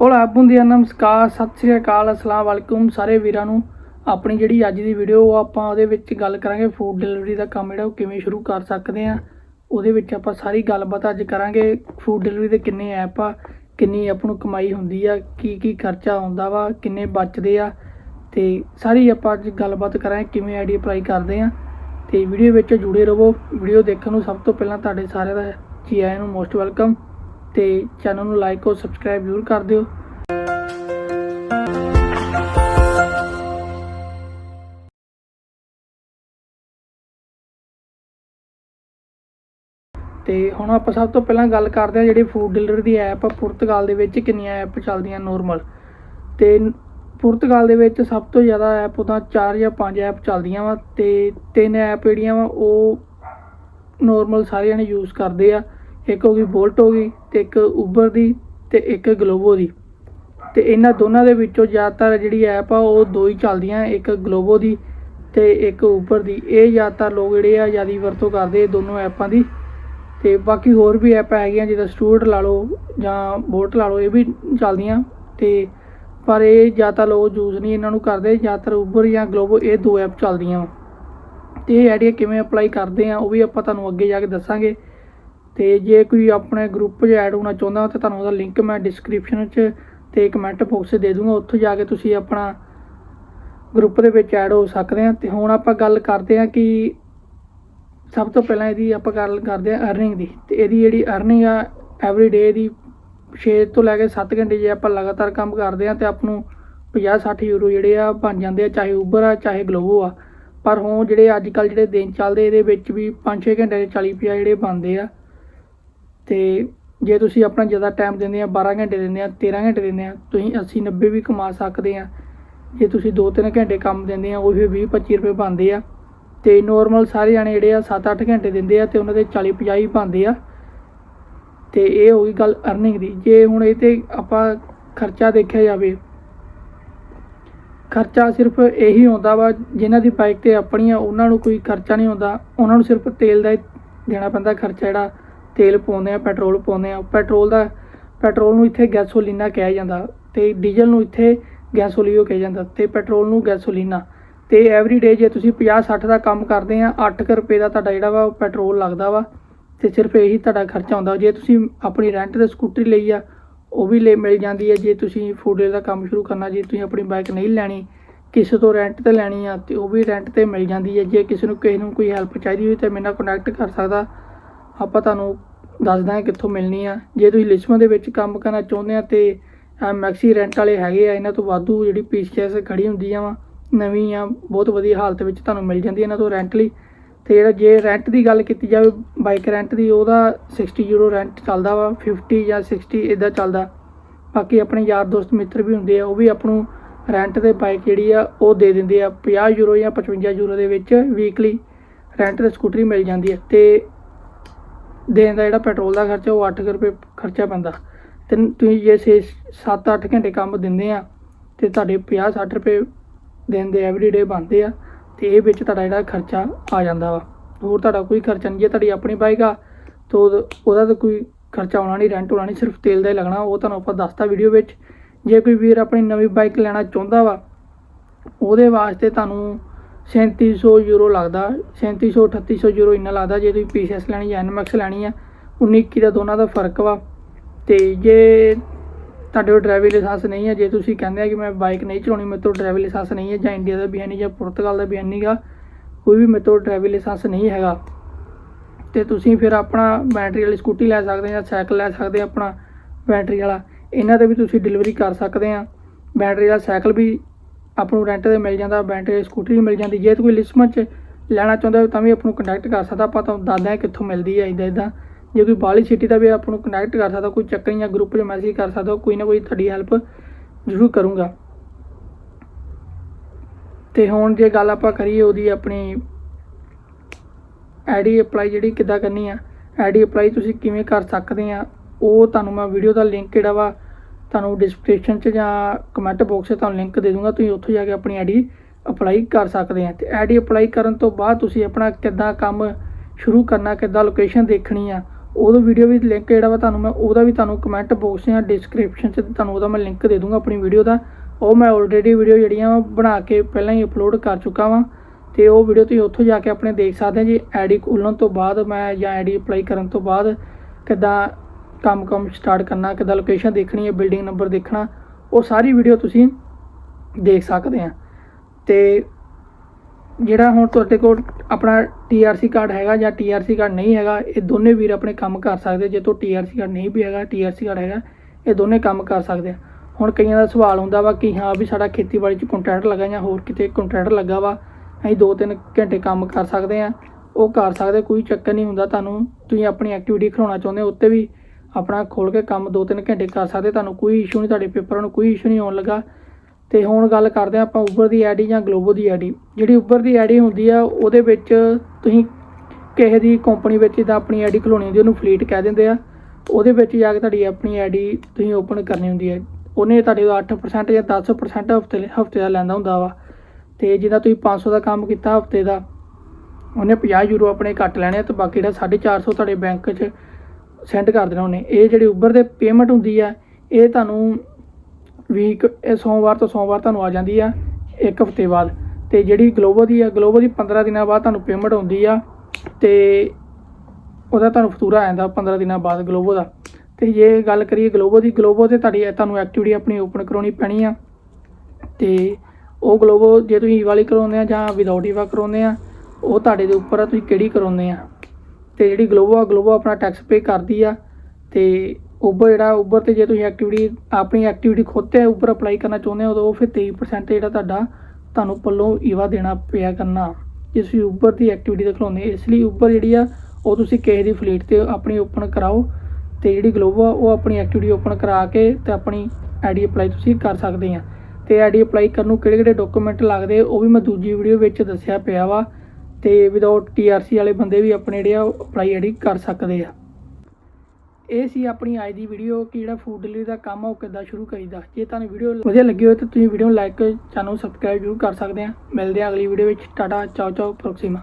ਹੋਲਾ ਬੁੰਦੀਆਂ ਨਮਸਕਾਰ, ਸਤਿ ਸ੍ਰੀ ਅਕਾਲ, ਅਸਲਾਮ ਵਾਲੇਕੁਮ ਸਾਰੇ ਵੀਰਾਂ ਨੂੰ। ਆਪਣੀ ਜਿਹੜੀ ਅੱਜ ਦੀ ਵੀਡੀਓ ਉਹ ਆਪਾਂ ਉਹਦੇ ਵਿੱਚ ਗੱਲ ਕਰਾਂਗੇ ਫੂਡ ਡਿਲੀਵਰੀ ਦਾ ਕੰਮ ਜਿਹੜਾ ਉਹ ਕਿਵੇਂ ਸ਼ੁਰੂ ਕਰ ਸਕਦੇ ਆ। ਉਹਦੇ ਵਿੱਚ ਆਪਾਂ ਸਾਰੀ ਗੱਲਬਾਤ ਅੱਜ ਕਰਾਂਗੇ ਫੂਡ ਡਿਲੀਵਰੀ ਦੇ ਕਿੰਨੇ ਐਪ ਆ, ਕਿੰਨੀ ਆਪ ਨੂੰ ਕਮਾਈ ਹੁੰਦੀ ਆ, ਕੀ ਕੀ ਖਰਚਾ ਆਉਂਦਾ ਵਾ, ਕਿੰਨੇ ਬਚਦੇ ਆ। ਤੇ ਸਾਰੀ ਆਪਾਂ ਅੱਜ ਗੱਲਬਾਤ ਕਰਾਂਗੇ, ਕਿਵੇਂ ਆਈਡੀ ਅਪਲਾਈ ਕਰਦੇ ਆ। ਤੇ ਵੀਡੀਓ ਵਿੱਚ ਜੁੜੇ ਰਹੋ। ਵੀਡੀਓ ਦੇਖਣ ਨੂੰ ਸਭ ਤੋਂ ਪਹਿਲਾਂ ਤੁਹਾਡੇ ਸਾਰਿਆਂ ਦਾ ਜੀ ਆਇਆਂ ਨੂੰ ਮੋਸਟ ਵੈਲਕਮ ਤੇ ਚੈਨਲ ਨੂੰ ਲਾਈਕ ਔਰ ਸਬਸਕ੍ਰਾਈਬ ਜ਼ਰੂਰ ਕਰ ਦਿਓ। ਤੇ ਹੁਣ ਆਪਾਂ ਸਭ ਤੋਂ ਪਹਿਲਾਂ ਗੱਲ ਕਰਦੇ ਹਾਂ ਜਿਹੜੀ ਫੂਡ ਡਿਲੀਵਰੀ ਦੀ ਐਪ ਆ, ਪੁਰਤਗਾਲ ਦੇ ਵਿੱਚ ਕਿੰਨੀਆਂ ਐਪ ਚੱਲਦੀਆਂ ਨੋਰਮਲ ਤੇ ਪੁਰਤਗਾਲ ਦੇ ਵਿੱਚ ਸਭ ਤੋਂ ਜ਼ਿਆਦਾ ਐਪ ਉਹਦਾ 4 ਜਾਂ 5 ਐਪ ਚੱਲਦੀਆਂ ਵਾ, ਤੇ ਤਿੰਨ ਐਪ ਜਿਹੜੀਆਂ ਵਾ, ਉਹ ਨੋਰਮਲ ਸਾਰਿਆਂ ਨੇ ਯੂਜ਼ ਕਰਦੇ ਆ। ਇੱਕ ਹੋ ਗਈ ਬੋਲਟ ਹੋ ਗਈ ਤੇ ਇੱਕ ਉਬਰ ਦੀ ਤੇ ਇੱਕ ਗਲੋਬੋ ਦੀ। ਤੇ ਇਹਨਾਂ ਦੋਨਾਂ ਦੇ ਵਿੱਚੋਂ ਜ਼ਿਆਦਾਤਰ ਜਿਹੜੀ ਐਪ ਆ, ਉਹ ਦੋ ਹੀ ਚੱਲਦੀਆਂ, ਇੱਕ ਗਲੋਬੋ ਦੀ ਤੇ ਇੱਕ ਉਬਰ ਦੀ। ਇਹ ਜ਼ਿਆਦਾਤਰ ਲੋਕ ਜਿਹੜੇ ਆ, ਜ਼ਿਆਦਾ ਵਰਤੋਂ ਕਰਦੇ ਇਹ ਦੋਨੋਂ ਐਪਾਂ ਦੀ। ਤੇ ਬਾਕੀ ਹੋਰ ਵੀ ਐਪ ਹੈਗੀਆਂ, ਜਿੱਦਾਂ ਸਟੂਡੈਂਟ ਲਾ ਲਓ ਜਾਂ ਬੋਟ ਲਾ ਲਓ, ਇਹ ਵੀ ਚੱਲਦੀਆਂ। ਤੇ ਪਰ ਇਹ ਜ਼ਿਆਦਾ ਲੋਕ ਯੂਜ਼ ਨਹੀਂ ਇਹਨਾਂ ਨੂੰ ਕਰਦੇ। ਜ਼ਿਆਦਾਤਰ ਉਬਰ ਜਾਂ ਗਲੋਬੋ ਇਹ ਦੋ ਐਪ ਚੱਲਦੀਆਂ। ਵਾ ਤੇ ਇਹ ਆਈਡੀਆ ਕਿਵੇਂ ਅਪਲਾਈ ਕਰਦੇ ਆ, ਉਹ ਵੀ ਆਪਾਂ ਤੁਹਾਨੂੰ ਅੱਗੇ ਜਾ ਕੇ ਦੱਸਾਂਗੇ। ਤੇ ਜੇ ਕੋਈ ਆਪਣੇ ਗਰੁੱਪ 'ਚ ਐਡ ਹੋਣਾ ਚਾਹੁੰਦਾ ਤਾਂ ਤੁਹਾਨੂੰ ਉਹਦਾ ਲਿੰਕ ਮੈਂ ਡਿਸਕ੍ਰਿਪਸ਼ਨ 'ਚ ਤੇ ਕਮੈਂਟ ਬਾਕਸ 'ਚ ਦੇ ਦੂੰਗਾ, ਉੱਥੋਂ ਜਾ ਕੇ ਤੁਸੀਂ ਆਪਣਾ ਗਰੁੱਪ ਦੇ ਵਿੱਚ ਐਡ ਹੋ ਸਕਦੇ ਆ। ਤੇ ਹੁਣ ਆਪਾਂ ਗੱਲ ਕਰਦੇ ਆ ਕਿ ਸਭ ਤੋਂ ਪਹਿਲਾਂ ਇਹਦੀ ਆਪਾਂ ਗੱਲ ਕਰਦੇ ਆ ਅਰਨਿੰਗ ਦੀ। ਤੇ ਇਹਦੀ ਜਿਹੜੀ ਅਰਨਿੰਗ ਆ ਐਵਰੀ ਡੇ ਦੀ 6 ਤੋਂ ਲੈ ਕੇ 7 ਘੰਟੇ ਜੇ ਆਪਾਂ ਲਗਾਤਾਰ ਕੰਮ ਕਰਦੇ ਆ ਤੇ ਆਪ ਨੂੰ 50 60 ਯੂਰੋ ਜਿਹੜੇ ਆ ਬਣ ਜਾਂਦੇ ਆ, ਚਾਹੇ ਉਬਰ ਆ, ਚਾਹੇ ਗਲੋਬੋ ਆ। ਪਰ ਹੁਣ ਜਿਹੜੇ ਅੱਜ ਕੱਲ ਜਿਹੜੇ ਦਿਨ ਚੱਲਦੇ, ਇਹਦੇ ਵਿੱਚ ਵੀ 5-6 ਘੰਟੇ ਦੇ 40 50 ਜਿਹੜੇ ਬਣਦੇ ਆ। ਤੇ ਜੇ ਤੁਸੀਂ ਆਪਣਾ ਜ਼ਿਆਦਾ ਟਾਈਮ ਦਿੰਦੇ ਆ 12 ਘੰਟੇ ਦਿੰਦੇ ਆ 13 ਘੰਟੇ ਦਿੰਦੇ ਆ, ਤੁਸੀਂ 80 90 ਵੀ ਕਮਾ ਸਕਦੇ ਆ। ਜੇ ਤੁਸੀਂ 2-3 ਘੰਟੇ ਕੰਮ ਦਿੰਦੇ ਆ, ਉਹ ਫਿਰ 20 25 ਰੁਪਏ ਬਣਦੇ ਆ। ਤੇ ਨੋਰਮਲ ਸਾਰੇ ਜਾਣੇ ਜਿਹੜੇ ਆ 7-8 ਘੰਟੇ ਦਿੰਦੇ ਆ ਤੇ ਉਹਨਾਂ ਦੇ 40-50 ਹੀ ਬਣਦੇ ਆ। ਤੇ ਇਹ ਹੋ ਗਈ ਗੱਲ ਅਰਨਿੰਗ ਦੀ। ਜੇ ਹੁਣ ਇਹ ਤੇ ਆਪਾਂ ਖਰਚਾ ਦੇਖਿਆ ਜਾਵੇ, ਖਰਚਾ ਸਿਰਫ ਇਹੀ ਹੁੰਦਾ ਵਾ, ਜਿਨ੍ਹਾਂ ਦੀ ਬਾਈਕ ਤੇ ਆਪਣੀ ਆ, ਉਹਨਾਂ ਨੂੰ ਕੋਈ ਖਰਚਾ ਨਹੀਂ ਹੁੰਦਾ। ਉਹਨਾਂ ਨੂੰ ਸਿਰਫ ਤੇਲ ਦਾ ਹੀ ਦੇਣਾ ਪੈਂਦਾ ਖਰਚਾ ਜਿਹੜਾ। ਤੇਲ ਪਾਉਂਦੇ ਆ ਪੈਟਰੋਲ ਪਾਉਂਦੇ ਆ ਪੈਟਰੋਲ ਦਾ ਪੈਟਰੋਲ ਨੂੰ ਇੱਥੇ ਗੈਸੋਲੀਨਾ ਕਿਹਾ ਜਾਂਦਾ ਤੇ ਡੀਜ਼ਲ ਨੂੰ ਇੱਥੇ ਗੈਸੋਲੀਓ ਕਿਹਾ ਜਾਂਦਾ ਤੇ ਪੈਟਰੋਲ ਨੂੰ ਗੈਸੋਲੀਨਾ। ਤੇ ਐਵਰੀ ਡੇ ਜੇ ਤੁਸੀਂ 50 60 ਦਾ ਕੰਮ ਕਰਦੇ ਆ 8 ਰੁਪਏ ਦਾ ਤੁਹਾਡਾ ਜਿਹੜਾ ਵਾ ਉਹ ਪੈਟਰੋਲ ਲੱਗਦਾ ਵਾ ਤੇ ਸਿਰਫ ਇਹੀ ਤੁਹਾਡਾ ਖਰਚਾ ਹੁੰਦਾ। ਜੇ ਤੁਸੀਂ ਆਪਣੀ ਰੈਂਟ ਤੇ ਸਕੂਟਰੀ ਲਈ ਆ, ਉਹ ਵੀ ਲੈ ਮਿਲ ਜਾਂਦੀ ਹੈ। ਜੇ ਤੁਸੀਂ ਫੂਡੇ ਦਾ ਕੰਮ ਸ਼ੁਰੂ ਕਰਨਾ, ਜੇ ਤੁਸੀਂ ਆਪਣੀ ਬਾਈਕ ਨਹੀਂ ਲੈਣੀ, ਕਿਸੇ ਤੋਂ ਰੈਂਟ ਤੇ ਲੈਣੀ ਆ, ਤੇ ਉਹ ਵੀ ਰੈਂਟ ਤੇ ਮਿਲ ਜਾਂਦੀ ਹੈ। ਜੇ ਕਿਸੇ ਨੂੰ ਕਿਸੇ ਨੂੰ ਕੋਈ ਹੈਲਪ ਚਾਹੀਦੀ ਹੋਈ ਤਾਂ ਮੇਰੇ ਨਾਲ ਕੰਟੈਕਟ ਕਰ ਸਕਦਾ। ਆਪਾਂ ਤੁਹਾਨੂੰ ਦੱਸਦਾ ਕਿੱਥੋਂ ਮਿਲਣੀ ਆ। ਜੇ ਤੁਸੀਂ ਲਿਸਮਾਂ ਦੇ ਵਿੱਚ ਕੰਮ ਕਰਨਾ ਚਾਹੁੰਦੇ ਆ ਤੇ ਮੈਕਸੀ ਰੈਂਟ ਵਾਲੇ ਹੈਗੇ ਆ, ਇਹਨਾਂ ਤੋਂ ਵਾਧੂ ਜਿਹੜੀ ਪੀਸੀਐਸ ਖੜੀ ਹੁੰਦੀਆਂ ਵਾ, ਨਵੀਂ ਆ, ਬਹੁਤ ਵਧੀਆ ਹਾਲਤ ਵਿੱਚ ਤੁਹਾਨੂੰ ਮਿਲ ਜਾਂਦੀ ਇਹਨਾਂ ਤੋਂ ਰੈਂਟ ਲਈ। ਤੇ ਜਿਹੜਾ ਜੇ ਰੈਂਟ ਦੀ ਗੱਲ ਕੀਤੀ ਜਾਵੇ ਬਾਈਕ ਰੈਂਟ ਦੀ, ਉਹਦਾ 60 ਯੂਰੋ ਰੈਂਟ ਚੱਲਦਾ ਵਾ 50 ਜਾਂ 60 ਇਦਾਂ ਚੱਲਦਾ। ਬਾਕੀ ਆਪਣੇ ਯਾਰ ਦੋਸਤ ਮਿੱਤਰ ਵੀ ਹੁੰਦੇ ਆ, ਉਹ ਵੀ ਆਪ ਨੂੰ ਰੈਂਟ ਤੇ ਬਾਈਕ ਜਿਹੜੀ ਆ, ਉਹ ਦੇ ਦਿੰਦੇ ਆ। 50 ਯੂਰੋ ਜਾਂ 55 ਯੂਰੋ ਦੇ ਵਿੱਚ ਵੀਕਲੀ ਰੈਂਟ ਤੇ ਸਕੂਟਰੀ ਮਿਲ ਜਾਂਦੀ ਹੈ ਤੇ ਦੇਣ ਦਾ ਜਿਹੜਾ ਪੈਟਰੋਲ ਦਾ ਖਰਚਾ, ਉਹ 8 ਰੁਪਏ ਖਰਚਾ ਪੈਂਦਾ। ਤੇ ਤੁਸੀਂ ਜੇ 7-8 ਘੰਟੇ ਕੰਮ ਦਿੰਦੇ ਆ, ਤੇ ਤੁਹਾਡੇ 50-60 ਰੁਪਏ ਦਿਨ ਦੇ ਐਵਰੀ ਡੇ ਬਣਦੇ ਆ, ਤੇ ਇਹ ਵਿੱਚ ਤੁਹਾਡਾ ਜਿਹੜਾ ਖਰਚਾ ਆ ਜਾਂਦਾ ਵਾ। ਹੋਰ ਤੁਹਾਡਾ ਕੋਈ ਖਰਚਾ ਨਹੀਂ, ਜੇ ਤੁਹਾਡੀ ਆਪਣੀ ਬਾਈਕ ਆ, ਤਾਂ ਉਹਦਾ ਉਹਦਾ ਤਾਂ ਕੋਈ ਖਰਚਾ ਆਉਣਾ ਨਹੀਂ ਰੈਂਟ ਹੋਣਾ ਨਹੀਂ, ਸਿਰਫ ਤੇਲ ਦਾ ਹੀ ਲੱਗਣਾ, ਉਹ ਤੁਹਾਨੂੰ ਆਪਾਂ ਦੱਸਤਾ ਵੀਡੀਓ ਵਿੱਚ। ਜੇ ਕੋਈ ਵੀਰ ਆਪਣੀ ਨਵੀਂ ਬਾਈਕ ਲੈਣਾ ਚਾਹੁੰਦਾ ਵਾ, ਉਹਦੇ ਵਾਸਤੇ ਤੁਹਾਨੂੰ 3700 ਯੂਰੋ ਲੱਗਦਾ। 3700 3800 ਯੂਰੋ ਇੰਨਾ ਲੱਗਦਾ ਜੇ ਤੁਸੀਂ ਪੀਸੀਐਸ ਲੈਣੀ ਜਾਂ ਐਨਐਮਐਕਸ ਲੈਣੀ ਆ। 19 21 ਦਾ ਦੋਨਾਂ ਦਾ ਫ਼ਰਕ ਵਾ। ਤੇ ਜੇ ਤੁਹਾਡੇ ਕੋਲ ਡਰਾਈਵਿੰਗ ਲਾਇਸੈਂਸ ਨਹੀਂ ਹੈ ਜੇ ਤੁਸੀਂ ਕਹਿੰਦੇ ਆ ਕਿ ਮੈਂ ਬਾਈਕ ਨਹੀਂ ਚਲਾਉਣੀ, ਮੇਰੇ ਤੋਂ ਡਰਾਈਵਿੰਗ ਲਾਇਸੈਂਸ ਨਹੀਂ ਹੈ ਜਾਂ ਇੰਡੀਆ ਦਾ ਵੀ ਹੈ ਨਹੀਂ ਜਾਂ ਪੁਰਤਗਾਲ ਦਾ ਵੀ ਹੈ ਨਹੀਂਗਾ ਕੋਈ ਵੀ ਮੇਰੇ ਤੋਂ ਡਰਾਈਵਿੰਗ ਲਾਇਸੈਂਸ ਨਹੀਂ ਹੈਗਾ। ਤੇ ਤੁਸੀਂ ਫਿਰ ਆਪਣਾ ਬੈਟਰੀ ਵਾਲੀ ਸਕੂਟੀ ਲੈ ਸਕਦੇ ਜਾਂ ਸਾਈਕਲ ਲੈ ਸਕਦੇ ਆਪਣਾ ਬੈਟਰੀ ਵਾਲਾ। ਇਹਨਾਂ ਤੇ ਵੀ ਤੁਸੀਂ ਡਿਲੀਵਰੀ ਕਰ ਸਕਦੇ ਆ। ਬੈਟਰੀ ਵਾਲਾ ਸਾਈਕਲ ਵੀ ਆਪ ਨੂੰ ਰੈਂਟ ਤੇ ਮਿਲ ਜਾਂਦਾ ਬੈਂਟ ਵਾਲੀ ਸਕੂਟਰੀ ਵੀ ਮਿਲ ਜਾਂਦੀ, ਜੇ ਕੋਈ ਲਿਸਮਾਂ 'ਚ ਲੈਣਾ ਚਾਹੁੰਦਾ ਤਾਂ ਵੀ ਆਪ ਨੂੰ ਕੰਟੈਕਟ ਕਰ ਸਕਦਾ, ਆਪਾਂ ਤੁਹਾਨੂੰ ਦੱਸਦੇ ਆ ਕਿੱਥੋਂ ਮਿਲਦੀ ਹੈ ਇਦਾਂ ਇਦਾਂ ਜੇ ਕੋਈ ਬਾਹਲੀ ਸਿਟੀ ਦਾ ਵੀ ਆਪ ਨੂੰ ਕੰਟੈਕਟ ਕਰ ਸਕਦਾ, ਕੋਈ ਚੱਕਰ ਜਾਂ ਗਰੁੱਪ 'ਚ ਮੈਸੇਜ ਕਰ ਸਕਦਾ, ਕੋਈ ਨਾ ਕੋਈ ਤੁਹਾਡੀ ਹੈਲਪ ਜ਼ਰੂਰ ਕਰੂੰਗਾ। ਤੇ ਹੁਣ ਜੇ ਗੱਲ ਆਪਾਂ ਕਰੀਏ ਉਹਦੀ ਆਪਣੀ ਆਈਡੀ ਅਪਲਾਈ ਜਿਹੜੀ ਕਿੱਦਾਂ ਕਰਨੀ ਆ ਆਈਡੀ ਅਪਲਾਈ ਤੁਸੀਂ ਕਿਵੇਂ ਕਰ ਸਕਦੇ ਆ, ਉਹ ਤੁਹਾਨੂੰ ਮੈਂ ਵੀਡੀਓ ਦਾ ਲਿੰਕ ਜਿਹੜਾ ਵਾ ਤੁਹਾਨੂੰ ਡਿਸਕ੍ਰਿਪਸ਼ਨ 'ਚ ਜਾਂ ਕਮੈਂਟ ਬਾਕਸ 'ਚ ਤੁਹਾਨੂੰ ਲਿੰਕ ਦੇ ਦੂੰਗਾ, ਤੁਸੀਂ ਉੱਥੋਂ ਜਾ ਕੇ ਆਪਣੀ ਆਈਡੀ ਅਪਲਾਈ ਕਰ ਸਕਦੇ ਆ। ਤੇ ਆਈਡੀ ਅਪਲਾਈ ਕਰਨ ਤੋਂ ਬਾਅਦ ਤੁਸੀਂ ਆਪਣਾ ਕਿੱਦਾਂ ਕੰਮ ਸ਼ੁਰੂ ਕਰਨਾ, ਕਿੱਦਾਂ ਲੋਕੇਸ਼ਨ ਦੇਖਣੀ ਆ, ਉਹਦਾ ਵੀਡੀਓ ਵੀ ਲਿੰਕ ਜਿਹੜਾ ਵਾ ਤੁਹਾਨੂੰ ਮੈਂ, ਉਹਦਾ ਵੀ ਤੁਹਾਨੂੰ ਕਮੈਂਟ ਬਾਕਸ ਜਾਂ ਡਿਸਕ੍ਰਿਪਸ਼ਨ 'ਚ ਤੁਹਾਨੂੰ ਉਹਦਾ ਮੈਂ ਲਿੰਕ ਦੇ ਦੂੰਗਾ ਆਪਣੀ ਵੀਡੀਓ ਦਾ। ਉਹ ਮੈਂ ਆਲਰੇਡੀ ਵੀਡੀਓ ਜਿਹੜੀਆਂ ਵਾ ਬਣਾ ਕੇ ਪਹਿਲਾਂ ਹੀ ਅਪਲੋਡ ਕਰ ਚੁੱਕਾ ਵਾਂ। ਤੇ ਉਹ ਵੀਡੀਓ ਤੁਸੀਂ ਉੱਥੋਂ ਜਾ ਕੇ ਆਪਣੇ ਦੇਖ ਸਕਦੇ ਹੋ ਜੀ। ਆਈਡੀ ਖੋਲ੍ਹਣ ਤੋਂ ਬਾਅਦ ਮੈਂ ਜਾਂ ਆਈਡੀ ਅਪਲਾਈ ਕਰਨ ਤੋਂ ਬਾਅਦ ਕਿੱਦਾਂ ਕੰਮ ਕੰਮ ਸਟਾਰਟ ਕਰਨਾ, ਕਿੱਦਾਂ ਲੋਕੇਸ਼ਨ ਦੇਖਣੀ ਹੈ ਬਿਲਡਿੰਗ ਨੰਬਰ ਦੇਖਣਾ, ਉਹ ਸਾਰੀ ਵੀਡੀਓ ਤੁਸੀਂ ਦੇਖ ਸਕਦੇ ਆ। ਤੇ ਜਿਹੜਾ ਹੁਣ ਤੁਹਾਡੇ ਕੋਲ ਆਪਣਾ TRC ਕਾਰਡ ਹੈਗਾ ਜਾਂ TRC ਕਾਰਡ ਨਹੀਂ ਹੈਗਾ, ਇਹ ਦੋਨੇ ਵੀਰ ਆਪਣੇ ਕੰਮ ਕਰ ਸਕਦੇ ਜੇ ਤੋਂ TRC ਕਾਰਡ ਨਹੀਂ ਵੀ ਹੈਗਾ TRC ਕਾਰਡ ਹੈਗਾ, ਇਹ ਦੋਨੇ ਕੰਮ ਕਰ ਸਕਦੇ ਆ। ਹੁਣ ਕਈਆਂ ਦਾ ਸਵਾਲ ਹੁੰਦਾ ਵਾ ਕਿ ਹਾਂ ਵੀ ਸਾਡਾ ਖੇਤੀਬਾੜੀ 'ਚ ਕੰਟਰੈਕਟ ਲੱਗਾ ਜਾਂ ਹੋਰ ਕਿਤੇ ਕੰਟਰੈਕਟ ਲੱਗਾ ਵਾ, ਅਸੀਂ 2-3 ਘੰਟੇ ਕੰਮ ਕਰ ਸਕਦੇ ਆ, ਉਹ ਕਰ ਸਕਦੇ ਕੋਈ ਚੱਕਰ ਨਹੀਂ ਹੁੰਦਾ। ਤੁਹਾਨੂੰ ਤੁਸੀਂ ਆਪਣੀ ਐਕਟੀਵਿਟੀ ਖਿਲਾਉਣਾ ਚਾਹੁੰਦੇ ਹੋ, ਉੱਤੇ ਵੀ ਆਪਣਾ ਖੋਲ ਕੇ ਕੰਮ 2-3 ਘੰਟੇ ਕਰ ਸਕਦੇ, ਤੁਹਾਨੂੰ ਕੋਈ ਇਸ਼ੂ ਨਹੀਂ, ਤੁਹਾਡੇ ਪੇਪਰਾਂ ਨੂੰ ਕੋਈ ਇਸ਼ੂ ਨਹੀਂ ਆਉਣ ਲੱਗਾ। ਤੇ ਹੁਣ ਗੱਲ ਕਰਦੇ ਹਾਂ ਆਪਾਂ ਉਬਰ ਦੀ ਆਈਡੀ ਜਾਂ ਗਲੋਬੋ ਦੀ ਆਈਡੀ ਜਿਹੜੀ ਉਬਰ ਦੀ ਆਈਡੀ ਹੁੰਦੀ ਆ, ਉਹਦੇ ਵਿੱਚ ਤੁਸੀਂ ਕਿਸੇ ਦੀ ਕੰਪਨੀ ਵਿੱਚ ਤਾਂ ਆਪਣੀ ਆਈਡੀ ਖਲੋਣੀ ਹੁੰਦੀ ਉਹਨੂੰ ਫਲੀਟ ਕਹਿ ਦਿੰਦੇ ਆ। ਉਹਦੇ ਵਿੱਚ ਜਾ ਕੇ ਤੁਹਾਡੀ ਆਪਣੀ ਆਈਡੀ ਤੁਸੀਂ ਓਪਨ ਕਰਨੀ ਹੁੰਦੀ ਹੈ ਉਹਨੇ ਤੁਹਾਡੇ ਤੋਂ 8% ਜਾਂ 10% ਹਫ਼ਤੇ ਹਫ਼ਤੇ ਦਾ ਲੈਂਦਾ ਹੁੰਦਾ ਵਾ। ਤੇ ਜਿੱਦਾਂ ਤੁਸੀਂ 500 ਦਾ ਕੰਮ ਕੀਤਾ ਹਫ਼ਤੇ ਦਾ, ਉਹਨੇ 50 ਯੂਰੋ ਆਪਣੇ ਕੱਟ ਲੈਣੇ ਆ ਤੇ ਬਾਕੀ ਜਿਹੜਾ 450 ਤੁਹਾਡੇ ਬੈਂਕ 'ਚ ਸੈਂਡ ਕਰ ਦੇਣਾ ਉਹਨੇ। ਇਹ ਜਿਹੜੀ ਉਬਰ ਦੇ ਪੇਮੈਂਟ ਹੁੰਦੀ ਆ, ਇਹ ਤੁਹਾਨੂੰ ਵੀਕ ਇਹ ਸੋਮਵਾਰ ਤੋਂ ਸੋਮਵਾਰ ਤੁਹਾਨੂੰ ਆ ਜਾਂਦੀ ਆ, ਇੱਕ ਹਫ਼ਤੇ ਬਾਅਦ। ਤੇ ਜਿਹੜੀ ਗਲੋਬੋ ਦੀ ਆ ਗਲੋਬਲ ਦੀ 15 ਦਿਨਾਂ ਬਾਅਦ ਤੁਹਾਨੂੰ ਪੇਮੈਂਟ ਹੁੰਦੀ ਆ, ਤੇ ਉਹਦਾ ਤੁਹਾਨੂੰ ਫਤੂਰਾ ਆ ਜਾਂਦਾ 15 ਦਿਨਾਂ ਬਾਅਦ ਗਲੋਬੋ ਦਾ। ਤੇ ਜੇ ਗੱਲ ਕਰੀਏ ਗਲੋਬਲ ਦੀ ਗਲੋਬੋ ਤੇ ਤੁਹਾਡੀ ਤੁਹਾਨੂੰ ਐਕਟੀਵਿਟੀ ਆਪਣੀ ਓਪਨ ਕਰਾਉਣੀ ਪੈਣੀ ਆ। ਤੇ ਉਹ ਗਲੋਬੋ ਜੇ ਤੁਸੀਂ ਈ ਵਾਲੀ ਕਰਾਉਂਦੇ ਆ ਜਾਂ ਵਿਦਆਊਟ ਈਵਾ ਕਰਾਉਂਦੇ ਆ, ਉਹ ਤੁਹਾਡੇ ਦੇ ਉੱਪਰ ਆ, ਤੁਸੀਂ ਕਿਹੜੀ ਕਰਾਉਂਦੇ ਆ? ਤੇ ਜਿਹੜੀ ਗਲੋਬੋ ਆ ਗਲੋਬੋ ਆਪਣਾ ਟੈਕਸ ਪੇ ਕਰਦੀ ਆ ਤੇ ਉਬਰ ਜਿਹੜਾ ਉਬਰ ਤੇ ਜੇ ਤੁਸੀਂ ਐਕਟੀਵਿਟੀ ਆਪਣੀ ਐਕਟੀਵਿਟੀ ਖੁਦ ਤੇ ਉਬਰ ਅਪਲਾਈ ਕਰਨਾ ਚਾਹੁੰਦੇ ਹੋ, ਤਾਂ ਉਹ ਫਿਰ 23% ਜਿਹੜਾ ਤੁਹਾਡਾ ਤੁਹਾਨੂੰ ਪੱਲੋਂ ਈਵਾ ਦੇਣਾ ਪਿਆ ਕਰਨਾ। ਜੇ ਤੁਸੀਂ ਉਬਰ ਦੀ ਐਕਟੀਵਿਟੀ ਤੇ ਖਲਾਉਂਦੇ ਇਸ ਲਈ ਉਬਰ ਜਿਹੜੀ ਆ, ਉਹ ਤੁਸੀਂ ਕਿਸੇ ਦੀ ਫਲੀਟ ਤੇ ਆਪਣੀ ਓਪਨ ਕਰਾਓ ਤੇ ਜਿਹੜੀ ਗਲੋਬੋ ਆ, ਉਹ ਆਪਣੀ ਐਕਟੀਵਿਟੀ ਓਪਨ ਕਰਾ ਕੇ ਤੇ ਆਪਣੀ ਆਈਡੀ ਅਪਲਾਈ ਤੁਸੀਂ ਕਰ ਸਕਦੇ ਆ। ਤੇ ਆਈਡੀ ਅਪਲਾਈ ਕਰਨ ਨੂੰ ਕਿਹੜੇ ਕਿਹੜੇ ਡਾਕੂਮੈਂਟ ਲੱਗਦੇ, ਉਹ ਵੀ ਮੈਂ ਦੂਜੀ ਵੀਡੀਓ ਵਿੱਚ ਦੱਸਿਆ ਪਿਆ ਵਾ। ਤੇ ਵਿਦਆਊਟ TRC ਵਾਲੇ ਬੰਦੇ ਵੀ ਆਪਣੇ ਜਿਹੜੇ ਆ ਅਪਲਾਈ ਜਿਹੜੀ ਕਰ ਸਕਦੇ ਆ। ਇਹ ਸੀ ਆਪਣੀ ਅੱਜ ਦੀ ਵੀਡੀਓ ਕਿ ਜਿਹੜਾ ਫੂਡ ਡਿਲੀਵਰੀ ਦਾ ਕੰਮ ਆ, ਉਹ ਕਿੱਦਾਂ ਸ਼ੁਰੂ ਕਰੀਦਾ। ਜੇ ਤੁਹਾਨੂੰ ਵੀਡੀਓ ਵਧੀਆ ਲੱਗੀ ਹੋਵੇ, ਤਾਂ ਤੁਸੀਂ ਵੀਡੀਓ ਨੂੰ ਲਾਈਕ ਚੈਨਲ ਨੂੰ ਸਬਸਕ੍ਰਾਈਬ ਜ਼ਰੂਰ ਕਰ ਸਕਦੇ ਆ। ਮਿਲਦੇ ਆ ਅਗਲੀ ਵੀਡੀਓ ਵਿੱਚ। ਟਾਟਾ, ਚਾਓ ਚਾਓ ਪ੍ਰੋਕਸੀਮਾ